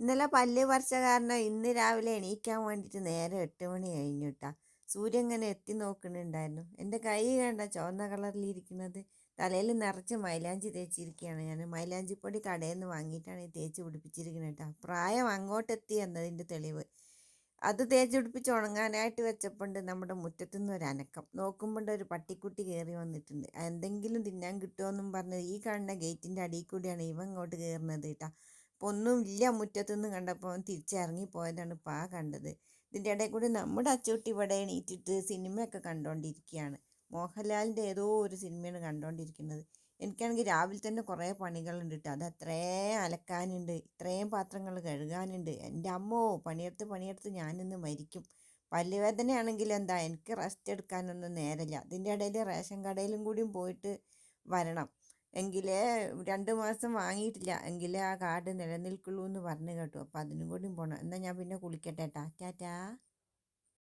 ഇന്നലെ പല്ല് പറിച്ച കാരണം ഇന്ന് രാവിലെ എണീക്കാൻ വേണ്ടിയിട്ട് നേരെ എട്ട് മണി കഴിഞ്ഞു കേട്ടാ സൂര്യൻ ഇങ്ങനെ എത്തി നോക്കുന്നുണ്ടായിരുന്നു. എന്റെ കൈ കണ്ട ചുവന്ന കളറിലിരിക്കുന്നത് തലയിൽ നിറച്ച് മൈലാഞ്ചി തേച്ചിരിക്കുകയാണ്. ഞാൻ മൈലാഞ്ചിപ്പൊടി കടയിൽ നിന്ന് വാങ്ങിയിട്ടാണ് ഈ തേച്ച് പിടിപ്പിച്ചിരിക്കുന്നത് കേട്ടോ. പ്രായം അങ്ങോട്ടെത്തി എന്നതിന്റെ തെളിവ്. അത് തേച്ച് പിടിപ്പിച്ച് ഉണങ്ങാനായിട്ട് വെച്ചപ്പോണ്ട് നമ്മുടെ മുറ്റത്തുനിന്ന് ഒരു അനക്കം. നോക്കുമ്പോണ്ട് ഒരു പട്ടിക്കുട്ടി കയറി വന്നിട്ടുണ്ട്. എന്തെങ്കിലും തിന്നാൻ കിട്ടുമോ എന്നും പറഞ്ഞ് ഈ കാണുന്ന ഗേറ്റിന്റെ അടിയിൽ കൂടിയാണ് ഇവ ഇങ്ങോട്ട് കയറുന്നത് കേട്ടോ. അപ്പോൾ ഒന്നും ഇല്ല മുറ്റത്തുനിന്ന് കണ്ടപ്പോൾ തിരിച്ചിറങ്ങി പോയതാണ് ഇപ്പോൾ ആ കണ്ടത്. ഇതിന്റെ ഇടയിൽ കൂടി നമ്മുടെ അച്ചൂട്ടി ഇവിടെ എണീറ്റിട്ട് സിനിമയൊക്കെ കണ്ടുകൊണ്ടിരിക്കുകയാണ് മോഹൻലാലിന്റെ ഏതോ ഒരു സിനിമയാണ് കണ്ടുകൊണ്ടിരിക്കുന്നത് എനിക്കാണെങ്കിൽ രാവിലെ തന്നെ കുറേ പണികളുണ്ട് കേട്ടോ അത് അത്രയും അലക്കാനുണ്ട് ഇത്രയും പാത്രങ്ങൾ കഴുകാനുണ്ട്. എന്റെ അമ്മോ പണിയെടുത്ത് പണിയെടുത്ത് ഞാനിന്ന് മരിക്കും. പല്ലുവേദനയാണെങ്കിൽ എന്താ? എനിക്ക് റെസ്റ്റ് എടുക്കാനൊന്നും നേരമില്ല അതിന്റെ ഇടയിൽ റേഷൻ കടയിലും കൂടിയും പോയിട്ട് വരണം. എങ്കിലേ രണ്ട് മാസം വാങ്ങിയിട്ടില്ല. എങ്കിലേ ആ കാർഡ് നിലനിൽക്കുള്ളൂ എന്ന് പറഞ്ഞു കേട്ടു. അപ്പോൾ അതിനും കൂടി പോകണം എന്നാൽ ഞാൻ പിന്നെ കുളിക്കട്ടെ ടാറ്റാ